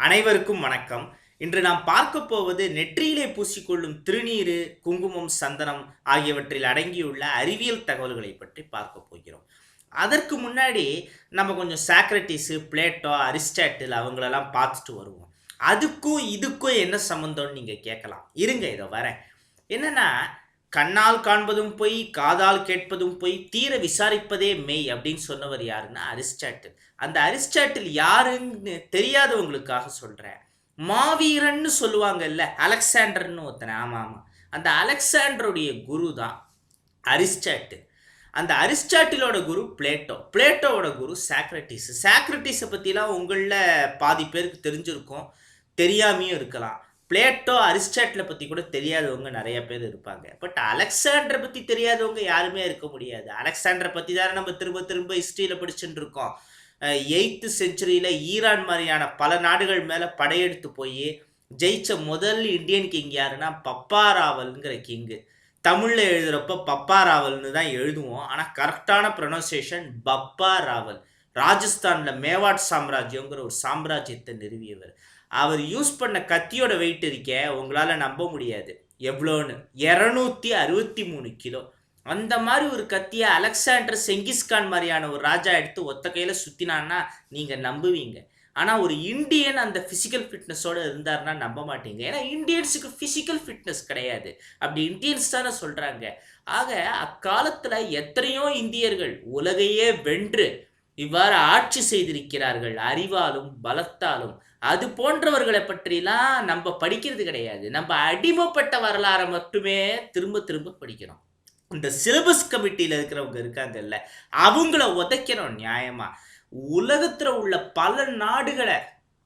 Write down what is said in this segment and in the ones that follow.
அனைவருக்கும் வணக்கம். இன்று நாம் பார்க்க போவது நெற்றியிலே பூசிக்கொள்ளும் திருநீரு குங்குமம் சந்தனம் ஆகியவற்றில் அடங்கியுள்ள அறிவியல் தகவல்களை பற்றி பார்க்க போகிறோம். அதற்கு முன்னாடி நம்ம கொஞ்சம் சாக்ரட்டிஸு பிளேட்டோ அரிஸ்டாட்டில் அவங்களெல்லாம் பார்த்துட்டு வருவோம். அதுக்கும் இதுக்கும் என்ன சம்மந்தம்னு நீங்கள் கேட்கலாம். இருங்க இதை வரேன். என்னென்னா கண்ணால் காண்பதும் பொய் காதால் கேட்பதும் பொய் தீர விசாரிப்பதே மெய் அப்படின்னு சொன்னவர் யாருன்னா அரிஸ்டாட்டில். அந்த அரிஸ்டாட்டில் யாருன்னு தெரியாதவங்களுக்காக சொல்கிறேன் மாவீரன்னு சொல்லுவாங்கல்ல அலெக்சாண்டர்னு ஒருத்தனை ஆமாம் ஆமாம் அந்த அலெக்சாண்டருடைய குரு தான் அரிஸ்டாட்டில். அந்த அரிஸ்டாட்டிலோட குரு பிளேட்டோ. பிளேட்டோவோட குரு சாக்ரட்டிஸ். சாக்ரட்டிஸை பற்றிலாம் உங்களில் பாதி பேருக்கு தெரிஞ்சிருக்கும் தெரியாமையும் இருக்கலாம். பிளேட்டோ அரிஸ்டாட்டிலை பற்றி கூட தெரியாதவங்க நிறைய பேர் இருப்பாங்க. பட் அலெக்சாண்டரை பற்றி தெரியாதவங்க யாருமே இருக்க முடியாது. அலெக்சாண்டரை பற்றி தானே நம்ம திரும்ப திரும்ப ஹிஸ்ட்ரியில் படிச்சுட்டு இருக்கோம். எயித்து செஞ்சுரியில் ஈரான் மாதிரியான பல நாடுகள் மேலே படையெடுத்து போய் ஜெயிச்ச முதல் இந்தியன் கிங் யாருன்னா பப்பா ராவல்ங்கிற கிங்கு தமிழில் எழுதுகிறப்ப பப்பா ராவல்னு தான் எழுதுவோம். ஆனால் கரெக்டான ப்ரொனன்சியேஷன் பப்பா ராவல் ராஜஸ்தானில் மேவாட் சாம்ராஜ்யங்கிற ஒரு சாம்ராஜ்யத்தை நிறுவியவர். அவர் யூஸ் பண்ண கத்தியோட வெயிட் இருக்க உங்களால் நம்ப முடியாது. எவ்வளோன்னு? இரநூத்தி அறுபத்தி மூணு கிலோ. அந்த மாதிரி ஒரு கத்தியை அலெக்சாண்டர் செங்கிஸ்கான் மாதிரியான ஒரு ராஜா எடுத்து ஒத்த கையில் சுற்றினான்னா நீங்கள் நம்புவீங்க. ஆனால் ஒரு இந்தியன் அந்த ஃபிசிக்கல் ஃபிட்னஸோடு இருந்தாருன்னா நம்ப மாட்டீங்க. ஏன்னா இந்தியன்ஸுக்கு ஃபிசிக்கல் ஃபிட்னஸ் கிடையாது. அப்படி இந்தியன்ஸ் தானே சொல்கிறாங்க ஆக அக்காலத்தில் எத்தனையோ இந்தியர்கள் உலகையே வென்று இவ்வாறு ஆட்சி செய்திருக்கிறார்கள். அறிவாலும் பலத்தாலும் அது போன்றவர்களை பற்றிலாம் நம்ம படிக்கிறது கிடையாது. நம்ம அடிமைப்பட்ட வரலாறை மட்டுமே திரும்ப திரும்ப படிக்கிறோம். இந்த சிலபஸ் கமிட்டியில் இருக்கிறவங்க இருக்காங்கல்ல அவங்கள உதைக்கணும் நியாயமா. உலகத்தில் உள்ள பல நாடுகளை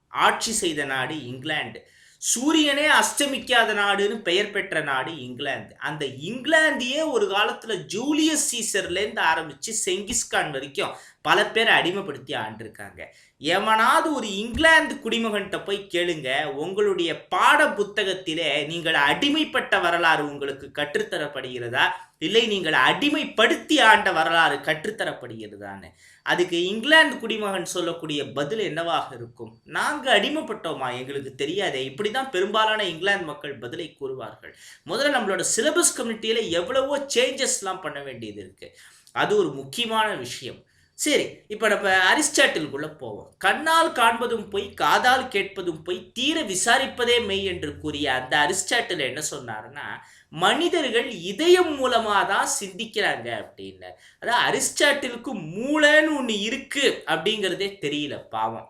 ஆட்சி செய்த நாடு இங்கிலாந்து. சூரியனே அஸ்தமிக்காத நாடுன்னு பெயர் பெற்ற நாடு இங்கிலாந்து. அந்த இங்கிலாந்தையே ஒரு காலத்தில் ஜூலியஸ் சீசர்லேருந்து ஆரம்பித்து செங்கிஸ்கான் வரைக்கும் பல பேரை அடிமைப்படுத்தி ஆண்டிருக்காங்க. எவனாவது ஒரு இங்கிலாந்து குடிமகன்கிட்ட போய் கேளுங்க. உங்களுடைய பாட புத்தகத்திலே நீங்கள் அடிமைப்பட்ட வரலாறு உங்களுக்கு கற்றுத்தரப்படுகிறதா? இல்லை நீங்கள் அடிமைப்படுத்தி ஆண்ட வரலாறு கற்றுத்தரப்படுகிறதான்னு. அதுக்கு இங்கிலாந்து குடிமகன் சொல்லக்கூடிய பதில் என்னவாக இருக்கும்? நாங்கள் அடிமைப்பட்டோமா? எங்களுக்கு தெரியாதே. இப்படி தான் பெரும்பாலான இங்கிலாந்து மக்கள் பதிலை கூறுவார்கள். முதல்ல நம்மளோட சிலபஸ் கம்யூனிட்டியில் எவ்வளவோ சேஞ்சஸ்லாம் பண்ண வேண்டியது இருக்குது அது ஒரு முக்கியமான விஷயம். சரி இப்போ நம்ம அரிஸ்டாட்டிலுக்குள்ளே போவோம். கண்ணால் காண்பதும் போய் காதால் கேட்பதும் போய் தீர விசாரிப்பதே மெய் என்று கூறிய அந்த அரிஸ்டாட்டில் என்ன சொன்னாருன்னா மனிதர்கள் இதயம் மூலமாக தான் சிந்திக்கிறாங்க அப்படின்னு. அதாவது அரிஸ்டாட்டிலுக்கு மூளைன்னு ஒன்று இருக்கு அப்படிங்கிறதே தெரியல பாவம்.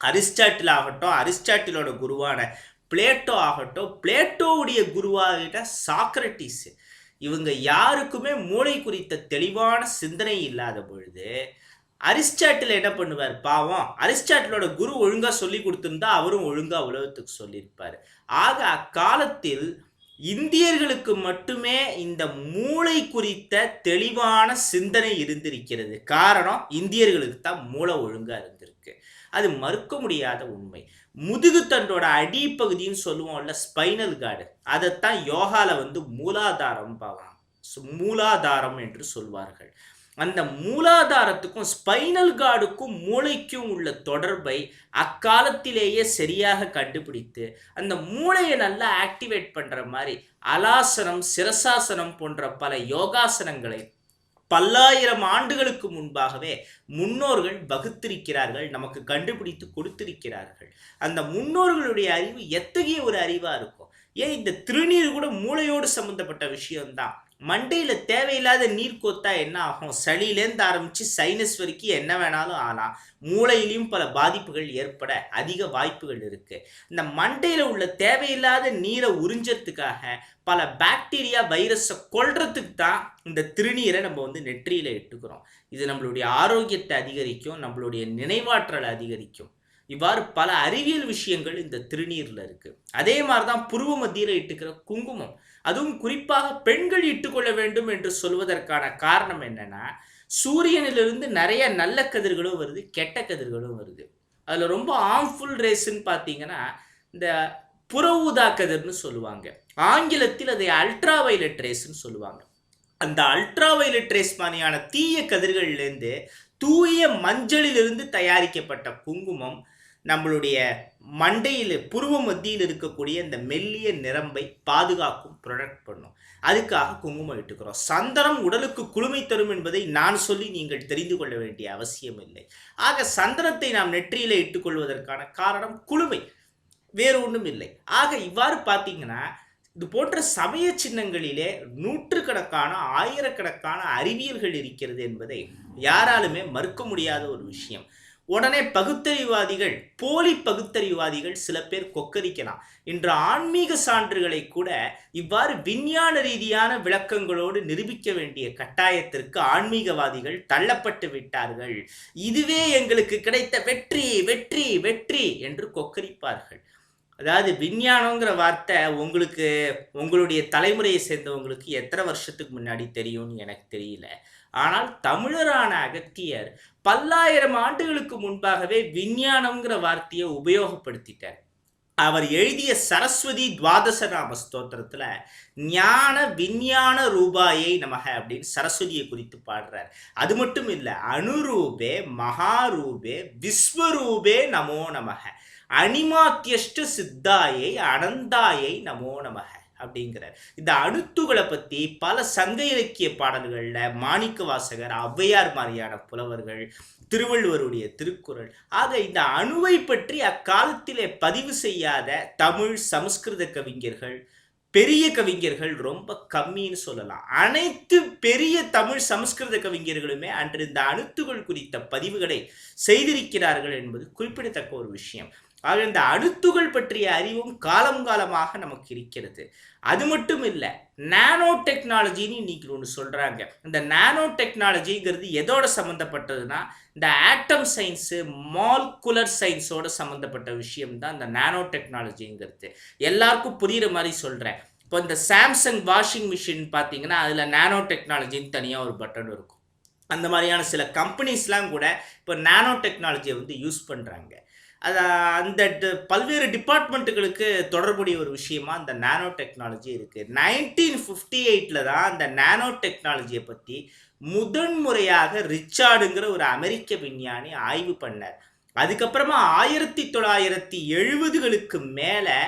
அரிஸ்டாட்டில் ஆகட்டும் அரிஸ்டாட்டிலோட குருவான பிளேட்டோ ஆகட்டும் பிளேட்டோவுடைய குருவாகிட்ட சாக்ரட்டிஸ். இவங்க யாருக்குமே மூளை குறித்த தெளிவான சிந்தனை இல்லாத பொழுது அரிஸ்டாட்டில் என்ன பண்ணுவார்? பாவம். அரிஸ்டாட்டிலோட குரு ஒழுங்காக சொல்லி கொடுத்துருந்தா அவரும் ஒழுங்காக உலகத்துக்கு சொல்லியிருப்பார். ஆக அக்காலத்தில் இந்தியர்களுக்கு மட்டுமே இந்த மூளை குறித்த தெளிவான சிந்தனை இருந்திருக்கிறது. காரணம் இந்தியர்களுக்கு தான் மூளை ஒழுங்காக இருந்திருக்கு. அது மறுக்க முடியாத உண்மை. முதுகுத்தண்டோட அடிப்பகுதின்னு சொல்லுவோம்ல ஸ்பைனல் கார்டு. அதைத்தான் யோகாவில் வந்து மூலாதாரம் பாவாங்க மூலாதாரம் என்று சொல்வார்கள். அந்த மூலாதாரத்துக்கும் ஸ்பைனல் கார்டுக்கும் மூளைக்கும் உள்ள தொடர்பை அக்காலத்திலேயே சரியாக கண்டுபிடித்து அந்த மூளையை நல்லா ஆக்டிவேட் பண்ணுற மாதிரி அலாசனம் சிரசாசனம் போன்ற பல யோகாசனங்களை பல்லாயிரம் ஆண்டுகளுக்கு முன்பாகவே முன்னோர்கள் வகுத்திருக்கிறார்கள் நமக்கு கண்டுபிடித்து கொடுத்திருக்கிறார்கள். அந்த முன்னோர்களுடைய அறிவு எத்தகைய ஒரு அறிவாக இருக்கும்? ஏன் இந்த திருநீர் கூட மூளையோடு சம்மந்தப்பட்ட விஷயம்தான்? மண்டையில் தேவையில்லாத நீர் கோத்தா என்ன ஆகும்? சளியிலேருந்து ஆரம்பித்து சைனஸ் வரைக்கும் என்ன வேணாலும் ஆகலாம். மூளையிலையும் பல பாதிப்புகள் ஏற்பட அதிக வாய்ப்புகள் இருக்குது இந்த மண்டையில் உள்ள தேவையில்லாத நீரை உறிஞ்சத்துக்காக பல பாக்டீரியா வைரஸை கொள்றதுக்கு தான் இந்த திருநீரை நம்ம வந்து நெற்றியில் இட்டுக்கிறோம். இது நம்மளுடைய ஆரோக்கியத்தை அதிகரிக்கும் நம்மளுடைய நினைவாற்றலை அதிகரிக்கும். இவ்வாறு பல அறிவியல் விஷயங்கள் இந்த திருநீரில் இருக்குது அதே மாதிரி தான் புருவ மத்தியில் இட்டுக்கிற குங்குமம். அதுவும் குறிப்பாக பெண்கள் இட்டுக்கொள்ள வேண்டும் என்று சொல்வதற்கான காரணம் என்னன்னா சூரியனிலிருந்து நிறைய நல்ல கதிர்களும் வருது கெட்ட கதிர்களும் வருது. அதில் ரொம்ப ஆர்ம்ஃபுல் ரேஸ்ன்னு பார்த்தீங்கன்னா இந்த புற ஊதா கதிர்னு சொல்லுவாங்க. ஆங்கிலத்தில் அதை அல்ட்ரா வைலட் ரேஸ்ன்னு சொல்லுவாங்க. அந்த அல்ட்ரா வைலட் ரேஸ் மாதிரியான தீய கதிர்கள்லேருந்து தூய மஞ்சளிலிருந்து தயாரிக்கப்பட்ட குங்குமம் நம்மளுடைய மண்டையில் புருவ மத்தியில் இருக்கக்கூடிய இந்த மெல்லிய நிரம்பை பாதுகாக்கும் ப்ரொடக்ட் பண்ணும். அதுக்காக குங்குமம் இட்டுக்கிறோம். சந்தனம் உடலுக்கு குளுமை தரும் என்பதை நான் சொல்லி நீங்கள் தெரிந்து கொள்ள வேண்டிய அவசியம் இல்லை. ஆக சந்தனத்தை நாம் நெற்றியில் இட்டுக்கொள்வதற்கான காரணம் குளுமை. வேறு ஒன்றும் இல்லை. ஆக இவ்வாறு பார்த்தீங்கன்னா இது போன்ற சமய சின்னங்களிலே நூற்றுக்கணக்கான ஆயிரக்கணக்கான அறிவியல்கள் இருக்கிறது என்பதை யாராலுமே மறுக்க முடியாத ஒரு விஷயம். உடனே பகுத்தறிவாதிகள் போலி பகுத்தறிவாதிகள் சில பேர் கொக்கரிக்கலாம். இன்று ஆன்மீக சான்றுகளை கூட இவ்வாறு விஞ்ஞான ரீதியான விளக்கங்களோடு நிரூபிக்க வேண்டிய கட்டாயத்திற்கு ஆன்மீகவாதிகள் தள்ளப்பட்டு விட்டார்கள். இதுவே எங்களுக்கு கிடைத்த வெற்றி வெற்றி வெற்றி என்று கொக்கரிப்பார்கள். அதாவது விஞ்ஞானங்கிற வார்த்தை உங்களுக்கு உங்களுடைய தலைமுறையை சேர்ந்தவங்களுக்கு எத்தனை வருஷத்துக்கு முன்னாடி தெரியும்னு எனக்கு தெரியல. ஆனால் தமிழரான அகத்தியர் பல்லாயிரம் ஆண்டுகளுக்கு முன்பாகவே விஞ்ஞானம்ங்கிற வார்த்தையை உபயோகப்படுத்திட்டார். அவர் எழுதிய சரஸ்வதி துவாதசராம ஸ்தோத்திரத்தில் ஸ்தோத்திரத்துல ஞான விஞ்ஞான ரூபாயை நமக அப்படின்னு சரஸ்வதியை குறித்து பாடுறார். அது மட்டும் இல்லை அனுரூபே மகாரூபே விஸ்வரூபே நமோ நமக. அனிமாத்தியஷ்ட சித்தாயை அனந்தாயை நமோ நமக. அப்படிங்கிறார். இந்த அணுத்துகளை பற்றி பல சங்க இலக்கிய பாடல்களில் மாணிக்க வாசகர் ஔவையார் மாதிரியான புலவர்கள் திருவள்ளுவருடைய திருக்குறள் ஆக இந்த அணுவை பற்றி அக்காலத்திலே பதிவு செய்யாத தமிழ் சமஸ்கிருத கவிஞர்கள் பெரிய கவிஞர்கள் ரொம்ப கம்மின்னு சொல்லலாம். அனைத்து பெரிய தமிழ் சமஸ்கிருத கவிஞர்களுமே அன்று இந்த அணுத்துகள் குறித்த பதிவுகளை செய்திருக்கிறார்கள் என்பது குறிப்பிடத்தக்க ஒரு விஷயம். ஆக இந்த அணுத்துகள் பற்றிய அறிவும் காலம் காலமாக நமக்கு இருக்கிறது. அது மட்டும் இல்லை நானோ டெக்னாலஜின்னு இன்னைக்கு ஒன்று சொல்கிறாங்க இந்த நானோ டெக்னாலஜிங்கிறது எதோட சம்மந்தப்பட்டதுன்னா இந்த ஆட்டம் சயின்ஸு மால்குலர் சயின்ஸோட சம்மந்தப்பட்ட விஷயம் தான் இந்த நானோ டெக்னாலஜிங்கிறது. எல்லாருக்கும் புரிகிற மாதிரி சொல்கிறேன் இப்போ இந்த சாம்சங் வாஷிங் மிஷின் பார்த்தீங்கன்னா அதில் நானோ டெக்னாலஜின்னு தனியாக ஒரு பட்டன் இருக்கும். அந்த மாதிரியான சில கம்பெனிஸ்லாம் கூட இப்போ நானோ டெக்னாலஜியை வந்து யூஸ் பண்ணுறாங்க அது அந்த பல்வேறு டிபார்ட்மெண்ட்டுகளுக்கு தொடர்புடைய ஒரு விஷயமா அந்த நானோ டெக்னாலஜி இருக்குது நைன்டீன் ஃபிஃப்டி எயிட்டில் தான் அந்த நானோ டெக்னாலஜியை பற்றி முதன்முறையாக ரிச்சார்டுங்கிற ஒரு அமெரிக்க விஞ்ஞானி ஆய்வு பண்ணார். அதுக்கப்புறமா ஆயிரத்தி தொள்ளாயிரத்தி எழுபதுகளுக்கு மேலே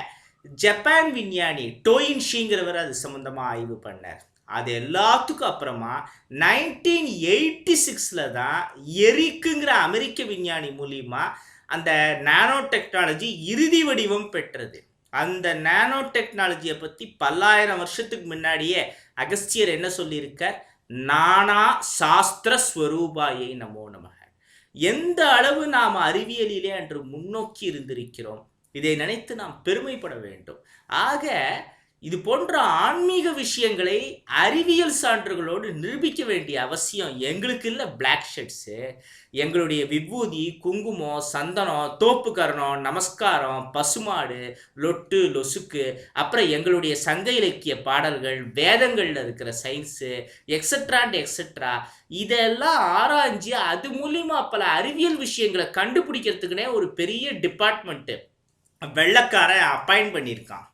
ஜப்பான் விஞ்ஞானி டோயின்ஷிங்கிறவர் அது சம்மந்தமாக ஆய்வு பண்ணார். அது எல்லாத்துக்கும் அப்புறமா நைன்டீன் எயிட்டி சிக்ஸில் தான் எரிக்குங்கிற அமெரிக்க விஞ்ஞானி மூலியமாக அந்த நானோ டெக்னாலஜி இறுதி வடிவம் பெற்றது. அந்த நானோ டெக்னாலஜியை பற்றி பல்லாயிரம் வருஷத்துக்கு முன்னாடியே அகஸ்தியர் என்ன சொல்லியிருக்கார்? நானா சாஸ்திர ஸ்வரூபாயை நமோ நமக. எந்த அளவு நாம் அறிவியலிலே அன்று முன்னோக்கி இருந்திருக்கிறோம்? இதை நினைத்து நாம் பெருமைப்பட வேண்டும். ஆக இது போன்ற ஆன்மீக விஷயங்களை அறிவியல் சான்றுகளோடு நிரூபிக்க வேண்டிய அவசியம் எங்களுக்கு இல்லை பிளாக் ஷெட்ஸு எங்களுடைய விபூதி குங்குமம் சந்தனம் தோப்புக்கரணம் நமஸ்காரம் பசுமாடு லொட்டு லொசுக்கு அப்புறம் எங்களுடைய சங்க இலக்கிய பாடல்கள் வேதங்களில் இருக்கிற சயின்ஸு எக்ஸட்ராண்ட் எக்ஸட்ரா இதெல்லாம் ஆராய்ஞ்சு அது மூலிமா பல அறிவியல் விஷயங்களை கண்டுபிடிக்கிறதுக்குனே ஒரு பெரிய டிபார்ட்மெண்ட்டு வெள்ளக்காரன் அப்பாயிண்ட் பண்ணியிருக்கான்.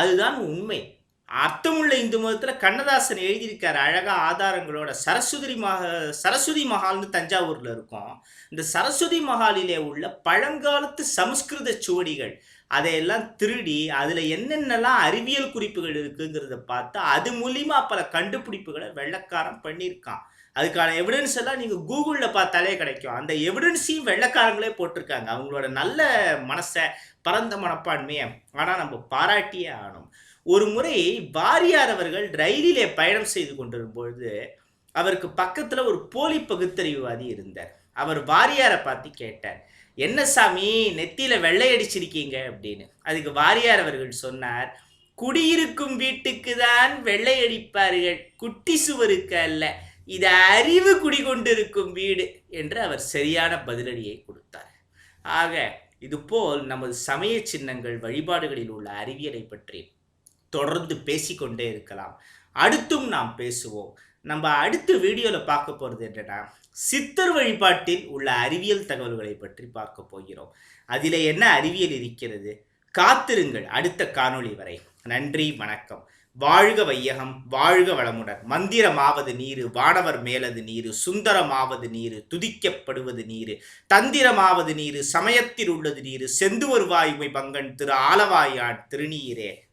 அதுதான் உண்மை. அர்த்தமுள்ள இந்து மதத்தில் கண்ணதாசன் எழுதியிருக்கார் அழகாக ஆதாரங்களோட சரஸ்வதி மகா சரஸ்வதி மஹால்னு தஞ்சாவூரில் இருக்கும். இந்த சரஸ்வதி மஹாலிலே உள்ள பழங்காலத்து சமஸ்கிருத சுவடிகள் அதையெல்லாம் திருடி அதில் என்னென்னலாம் அறிவியல் குறிப்புகள் இருக்குங்கிறத பார்த்து அது மூலியமாக பல கண்டுபிடிப்புகளை வெள்ளக்காரன் பண்ணியிருக்கான். அதுக்கான எவிடன்ஸ் எல்லாம் நீங்கள் கூகுளில் பார்த்தாலே கிடைக்கும். அந்த எவிடன்ஸையும் வெள்ளக்காரங்களே போட்டிருக்காங்க. அவங்களோட நல்ல மனசை பரந்த மனப்பான்மையை ஆனால் நம்ம பாராட்டியே ஆகணும். ஒரு முறை வாரியார் அவர்கள் ரயிலிலே பயணம் செய்து கொண்டிரும்பொழுது அவருக்கு பக்கத்தில் ஒரு போலி பகுத்தறிவுவாதி இருந்தார். அவர் வாரியாரை பார்த்து கேட்டார். என்ன சாமி நெத்தியில் வெள்ளை அடிச்சிருக்கீங்க அப்படின்னு. அதுக்கு வாரியார் அவர்கள் சொன்னார் குடியிருக்கும் வீட்டுக்கு தான் வெள்ளை அடிப்பார்கள் குட்டி சுவருக்கு அல்ல. இது அறிவு குடிகொண்டிருக்கும் வீடு. என்று அவர் சரியான பதிலடியை கொடுத்தார். ஆக இதுபோல் நமது சமய சின்னங்கள் வழிபாடுகளில் உள்ள அறிவியலை பற்றி தொடர்ந்து பேசிக்கொண்டே இருக்கலாம். அடுத்தும் நாம் பேசுவோம். நம்ம அடுத்த வீடியோவில் பார்க்க போகிறது என்னென்னா சித்தர் வழிபாட்டில் உள்ள அறிவியல் தகவல்களை பற்றி பார்க்க போகிறோம். அதில் என்ன அறிவியல் இருக்கிறது? காத்திருங்கள் அடுத்த காணொளி வரை. நன்றி வணக்கம். வாழ்க வையகம் வாழ்க வளமுடன். மந்திரமாவது நீரு வானவர் மேலது நீரு சுந்தரமாவது நீரு துதிக்கப்படுவது நீரு தந்திரமாவது நீரு சமயத்தில் உள்ளது நீரு செந்து வாய்மை பங்கன் திரு ஆலவாயான் திருநீரே.